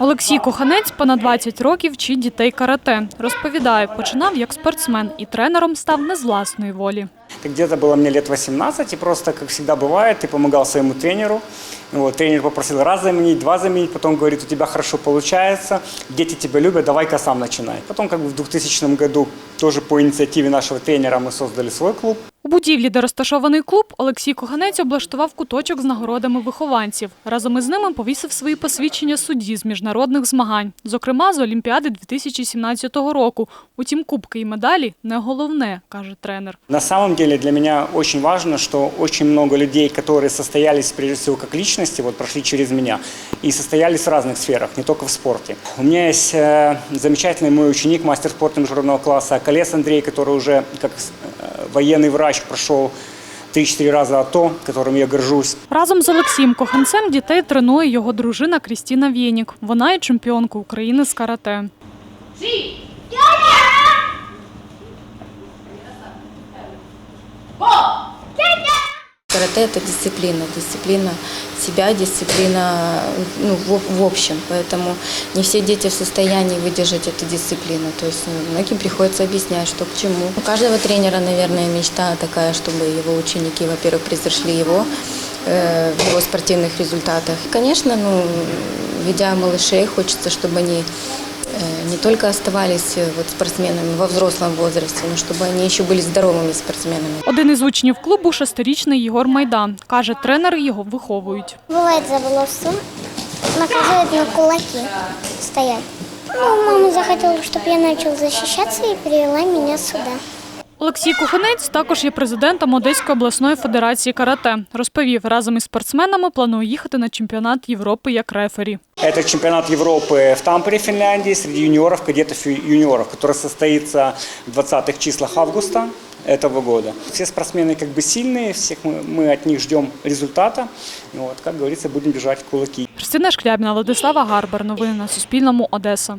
Олексій Коханець понад 20 років вчить дітей карате. Розповідає, починав як спортсмен і тренером став не з власної волі. Это Где-то было мне лет 18, и просто, как всегда бывает, ты помогал своему тренеру. Вот, тренер попросил раз заменить, два заменить, потом говорит, у тебя хорошо получается, дети тебя любят, давай-ка сам начинай. Потом как бы в 2000 году тоже по инициативе нашего тренера мы создали свой клуб. У будівлі, де розташований клуб, Олексій Коханець облаштував куточок з нагородами вихованців. Разом із ними повісив свої посвідчення судді з міжнародних змагань, зокрема з Олімпіади 2017 року. Утім, кубки і медалі не головне, каже тренер. На самом деле для меня очень важно, что очень много людей, которые состоялись прежде всего как личности, вот прошли через меня, и состоялись в разных сферах, не только в спорте. У меня есть э, замечательный мой ученик, мастер спорта международного класса Колес Андрей, который уже как э, военный врач прошел 3-4 раза АТО, которым я горжусь. Разом з Олексієм Коханцем дітей тренує його дружина Крістіна Вєнік. Вона є чемпіонка України з карате. Карате – это дисциплина, дисциплина себя, дисциплина ну, в, в общем. Поэтому не все дети в состоянии выдержать эту дисциплину. То есть ну, многим приходится объяснять, что к чему. У каждого тренера, наверное, мечта такая, чтобы его ученики, во-первых, превзошли его э, в его спортивных результатах. Конечно, ну, ведя малышей, хочется, чтобы они э, не только оставались э, вот, спортсменами во взрослом возрасте, но чтобы они еще были здоровыми спортсменами. Один із учнів клубу – шестирічний Єгор Майдан. Каже, тренери його виховують. Бывает за волосу, наказывает на кулаки стоять. Ну, мама захотела, чтобы я начал защищаться и привела меня сюда. Олексій Куханець також є президентом Одеської обласної федерації карате. Розповів, разом із спортсменами планує їхати на чемпіонат Європи як рефері. Это чемпионат Европы в Тампере, Финляндии, среди юниоров, кадетов и юниоров, который состоится в 20-х числах августа этого года. Все спортсмены как бы сильные, всех мы, мы от них ждем результата. Вот, как говорится, будем держать кулаки. Христина Шклябіна, Владислава Гарбар. Новини на Суспільному. Одеса.